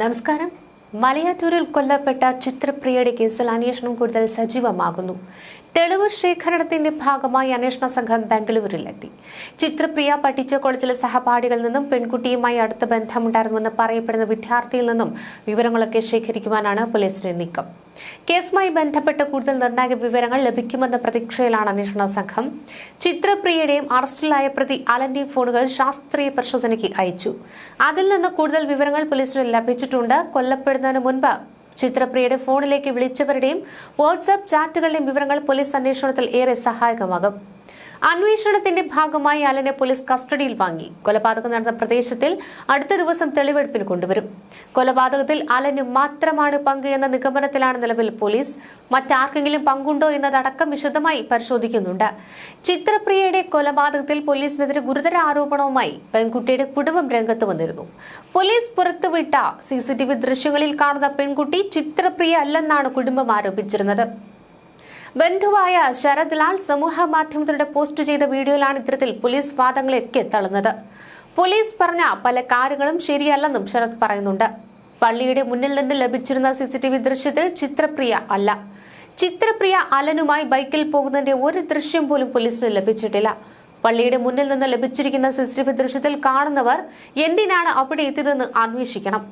നമസ്കാരം. മലയാറ്റൂരിൽ കൊല്ലപ്പെട്ട ചിത്രപ്രിയയുടെ കേസിൽ അന്വേഷണം കൂടുതൽ സജീവമാകുന്നു. തെളിവ് ശേഖരണത്തിന്റെ ഭാഗമായി അന്വേഷണ സംഘം ബംഗളൂരുവിലെത്തി. ചിത്രപ്രിയ പഠിച്ച കോളേജിലെ സഹപാഠികളിൽ നിന്നും പെൺകുട്ടിയുമായി അടുത്ത ബന്ധമുണ്ടായിരുന്നുവെന്ന് പറയപ്പെടുന്ന വിദ്യാർത്ഥിയിൽ നിന്നും വിവരങ്ങളൊക്കെ ശേഖരിക്കുവാനാണ് പോലീസിന്റെ നീക്കം. കേസുമായി ബന്ധപ്പെട്ട് കൂടുതൽ നിർണായക വിവരങ്ങൾ ലഭിക്കുമെന്ന പ്രതീക്ഷയിലാണ് അന്വേഷണ സംഘം. ചിത്രപ്രിയയുടെയും അറസ്റ്റിലായ പ്രതി അലന്റെയും ഫോണുകൾ ശാസ്ത്രീയ പരിശോധനയ്ക്ക് അയച്ചു. അതിൽ നിന്ന് കൂടുതൽ വിവരങ്ങൾ പോലീസിന് ലഭിച്ചിട്ടുണ്ട്. കൊല്ലപ്പെടുന്നതിന് മുൻപ് ചിത്രപ്രിയയുടെ ഫോണിലേക്ക് വിളിച്ചവരുടെയും വാട്സാപ്പ് ചാറ്റുകളുടെയും വിവരങ്ങൾ പോലീസ് അന്വേഷണത്തിൽ ഏറെ സഹായകമാകും. അന്വേഷണത്തിന്റെ ഭാഗമായി അലനെ പോലീസ് കസ്റ്റഡിയിൽ വാങ്ങി. കൊലപാതകം നടന്ന പ്രദേശത്തിൽ അടുത്ത ദിവസം തെളിവെടുപ്പിന് കൊണ്ടുവരും. കൊലപാതകത്തിൽ അലന് മാത്രമാണ് പങ്ക് എന്ന നിഗമനത്തിലാണ് നിലവിൽ പോലീസ്. മറ്റാർക്കെങ്കിലും പങ്കുണ്ടോ എന്നതടക്കം വിശദമായി പരിശോധിക്കുന്നുണ്ട്. ചിത്രപ്രിയയുടെ കൊലപാതകത്തിൽ പോലീസിനെതിരെ ഗുരുതര ആരോപണവുമായി പെൺകുട്ടിയുടെ കുടുംബം രംഗത്ത് വന്നിരുന്നു. പോലീസ് പുറത്തുവിട്ട സിസിടിവി ദൃശ്യങ്ങളിൽ കാണുന്ന പെൺകുട്ടി ചിത്രപ്രിയ അല്ലെന്നാണ് കുടുംബം ആരോപിച്ചിരുന്നത്. ബന്ധുവായ ശരത് ലാൽ സമൂഹ മാധ്യമത്തിലൂടെ പോസ്റ്റ് ചെയ്ത വീഡിയോയിലാണ് ഇത്തരത്തിൽ പോലീസ് വാദങ്ങളെയൊക്കെ തള്ളുന്നത്. പോലീസ് പറഞ്ഞ പല കാര്യങ്ങളും ശരിയല്ലെന്നും ശരത് പറയുന്നുണ്ട്. പള്ളിയുടെ മുന്നിൽ നിന്ന് ലഭിച്ചിരുന്ന സിസിടിവി ദൃശ്യത്തിൽ ചിത്രപ്രിയ അല്ല. ചിത്രപ്രിയ അലനുമായി ബൈക്കിൽ പോകുന്നതിന്റെ ഒരു ദൃശ്യം പോലും പോലീസിന് ലഭിച്ചിട്ടില്ല. പള്ളിയുടെ മുന്നിൽ നിന്ന് ലഭിച്ചിരിക്കുന്ന സി സി ടി വി ദൃശ്യത്തിൽ കാണുന്നവർ എന്തിനാണ് അവിടെ എത്തിയതെന്ന് അന്വേഷിക്കണം.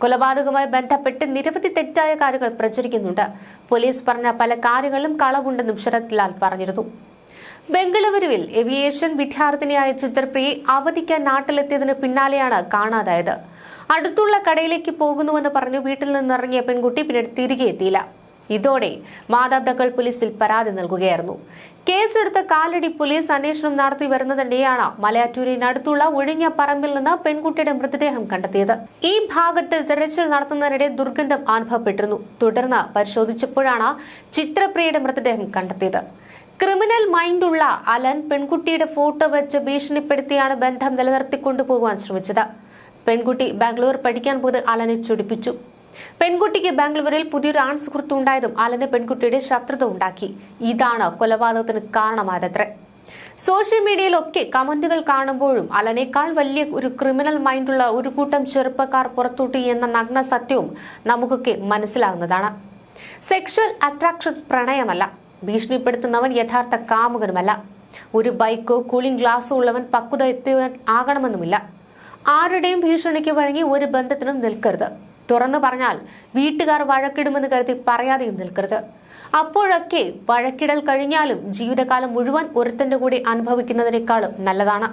കൊലപാതകവുമായി ബന്ധപ്പെട്ട് നിരവധി തെറ്റായ കാര്യങ്ങൾ പ്രചരിക്കുന്നുണ്ട്. പോലീസ് പറഞ്ഞ പല കാര്യങ്ങളും കളവുണ്ടെന്നും ശരത് ലാൽ പറഞ്ഞിരുന്നു. ബംഗളൂരുവിൽ ഏവിയേഷൻ വിദ്യാർത്ഥിനിയായ ചിത്രപ്രിയെ അവധിക്കാൻ നാട്ടിലെത്തിയതിന് പിന്നാലെയാണ് കാണാതായത്. അടുത്തുള്ള കടയിലേക്ക് പോകുന്നുവെന്ന് പറഞ്ഞു വീട്ടിൽ നിന്നിറങ്ങിയ പെൺകുട്ടി പിന്നീട് തിരികെ എത്തിയില്ല. ഇതോടെ മാതാപിതാക്കൾ പോലീസിൽ പരാതി നൽകുകയായിരുന്നു. കേസെടുത്ത കാലടി പോലീസ് അന്വേഷണം നടത്തി വരുന്നതിനിടെയാണ് മലയാറ്റൂരിനടുത്തുള്ള ഒഴിഞ്ഞ പറമ്പിൽ നിന്ന് പെൺകുട്ടിയുടെ മൃതദേഹം കണ്ടെത്തിയത്. ഈ ഭാഗത്ത് തെരച്ചിൽ നടത്തുന്നതിനിടെ ദുർഗന്ധം അനുഭവപ്പെട്ടിരുന്നു. തുടർന്ന് പരിശോധിച്ചപ്പോഴാണ് ചിത്രപ്രിയയുടെ മൃതദേഹം കണ്ടെത്തിയത്. ക്രിമിനൽ മൈൻഡുള്ള അലൻ പെൺകുട്ടിയുടെ ഫോട്ടോ വെച്ച് ഭീഷണിപ്പെടുത്തിയാണ് ബന്ധം നിലനിർത്തിക്കൊണ്ടുപോകുവാൻ ശ്രമിച്ചത്. പെൺകുട്ടി ബാംഗ്ലൂർ പഠിക്കാൻ പോയത് അലനെ ചൊടിപ്പിച്ചു. പെൺകുട്ടിക്ക് ബാംഗ്ലൂരിൽ പുതിയൊരു ആൺ സുഹൃത്ത് ഉണ്ടായതും അലന് പെൺകുട്ടിയുടെ ശത്രുത ഉണ്ടാക്കി. ഇതാണ് കൊലപാതകത്തിന് കാരണമായതത്രേ. സോഷ്യൽ മീഡിയയിലൊക്കെ കമന്റുകൾ കാണുമ്പോഴും അലനേക്കാൾ വലിയ ഒരു ക്രിമിനൽ മൈൻഡുള്ള ഒരു കൂട്ടം ചെറുപ്പക്കാർ പുറത്തുട്ടി എന്ന നഗ്ന സത്യവും നമുക്കൊക്കെ മനസ്സിലാകുന്നതാണ്. Sexual attraction പ്രണയമല്ല. ഭീഷണിപ്പെടുത്തുന്നവൻ യഥാർത്ഥ കാമുകനുമല്ല. ഒരു ബൈക്കോ കൂളിംഗ് ഗ്ലാസോ ഉള്ളവൻ പക്വത എത്തിയവൻ ആകണമെന്നുമില്ല. ആരുടെയും ഭീഷണിക്ക് വഴങ്ങി ഒരു ബന്ധത്തിനും നിൽക്കരുത്. തുറന്നു പറഞ്ഞാൽ വീട്ടുകാർ വഴക്കിടുമെന്ന് കരുതി പറയാതെയും നിൽക്കരുത്. അപ്പോഴൊക്കെ വഴക്കിടൽ കഴിഞ്ഞാലും ജീവിതകാലം മുഴുവൻ ഒരുത്തന്റെ കൂടി അനുഭവിക്കുന്നതിനേക്കാളും നല്ലതാണ്.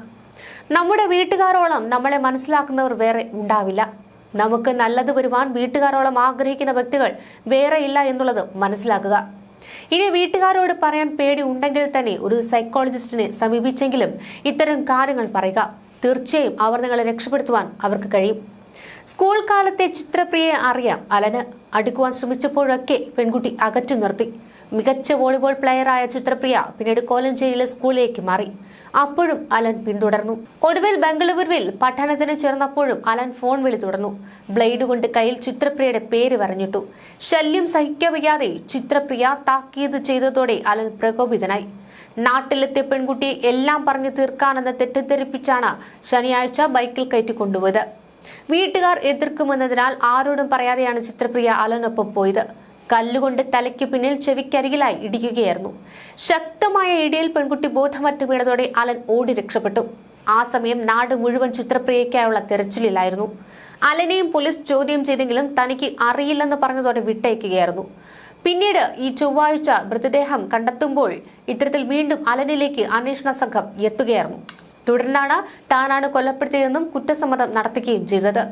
നമ്മുടെ വീട്ടുകാരോളം നമ്മളെ മനസ്സിലാക്കുന്നവർ വേറെ ഉണ്ടാവില്ല. നമുക്ക് നല്ലത് വരുവാൻ വീട്ടുകാരോളം ആഗ്രഹിക്കുന്ന വ്യക്തികൾ വേറെ ഇല്ല എന്നുള്ളത് മനസ്സിലാക്കുക. ഇനി വീട്ടുകാരോട് പറയാൻ പേടി ഉണ്ടെങ്കിൽ തന്നെ ഒരു സൈക്കോളജിസ്റ്റിനെ സമീപിച്ചെങ്കിലും ഇത്തരം കാര്യങ്ങൾ പറയുക. തീർച്ചയായും അവർ നിങ്ങളെ രക്ഷപ്പെടുത്തുവാൻ അവർക്ക് കഴിയും. സ്കൂൾ കാലത്തെ ചിത്രപ്രിയയെ അറിയാം അലന് അടുക്കുവാൻ ശ്രമിച്ചപ്പോഴൊക്കെ പെൺകുട്ടി അകറ്റി നിർത്തി. മികച്ച വോളിബോൾ പ്ലെയറായ ചിത്രപ്രിയ പിന്നീട് കോലഞ്ചേരിയിലെ സ്കൂളിലേക്ക് മാറി. അപ്പോഴും അലൻ പിന്തുടർന്നു. ഒടുവിൽ ബംഗളൂരുവിൽ പഠനത്തിന് ചേർന്നപ്പോഴും അലൻ ഫോൺ വിളി തുടർന്നു. ബ്ലേഡ് കൊണ്ട് കയ്യിൽ ചിത്രപ്രിയയുടെ പേര് പറഞ്ഞിട്ടു ശല്യം സഹിക്കവയ്യാതെ ചിത്രപ്രിയ താക്കീത് ചെയ്തതോടെ അലൻ പ്രകോപിതനായി. നാട്ടിലെത്തിയ പെൺകുട്ടിയെ എല്ലാം പറഞ്ഞു തീർക്കാനെന്ന് തെറ്റിദ്ധരിപ്പിച്ചാണ് ശനിയാഴ്ച ബൈക്കിൽ കയറ്റിക്കൊണ്ടുപോയത് വീട്ടുകാർ എതിർക്കുമെന്നതിനാൽ ആരോടും പറയാതെയാണ് ചിത്രപ്രിയ അലനൊപ്പം പോയത്. കല്ലുകൊണ്ട് തലയ്ക്ക് പിന്നിൽ ചെവിക്കരികിലായി ഇടിക്കുകയായിരുന്നു ശക്തമായ ഇടിയിൽ പെൺകുട്ടി ബോധമറ്റു വീണതോടെ അലൻ ഓടി രക്ഷപ്പെട്ടു. ആ സമയം നാട് മുഴുവൻ ചിത്രപ്രിയയ്ക്കായുള്ള തെരച്ചിലിലായിരുന്നു. അലനെയും പോലീസ് ചോദ്യം ചെയ്തെങ്കിലും തനിക്ക് അറിയില്ലെന്ന് പറഞ്ഞതോടെ വിട്ടയക്കുകയായിരുന്നു. പിന്നീട് ഈ ചൊവ്വാഴ്ച മൃതദേഹം കണ്ടെത്തുമ്പോൾ ഇത്തരത്തിൽ വീണ്ടും അലനിലേക്ക് അന്വേഷണ സംഘം എത്തുകയായിരുന്നു. തുടർന്നാണ് താനാണ് കൊല്ലപ്പെടുത്തിയതെന്നും കുറ്റസമ്മതം നടത്തുകയും ചെയ്തത്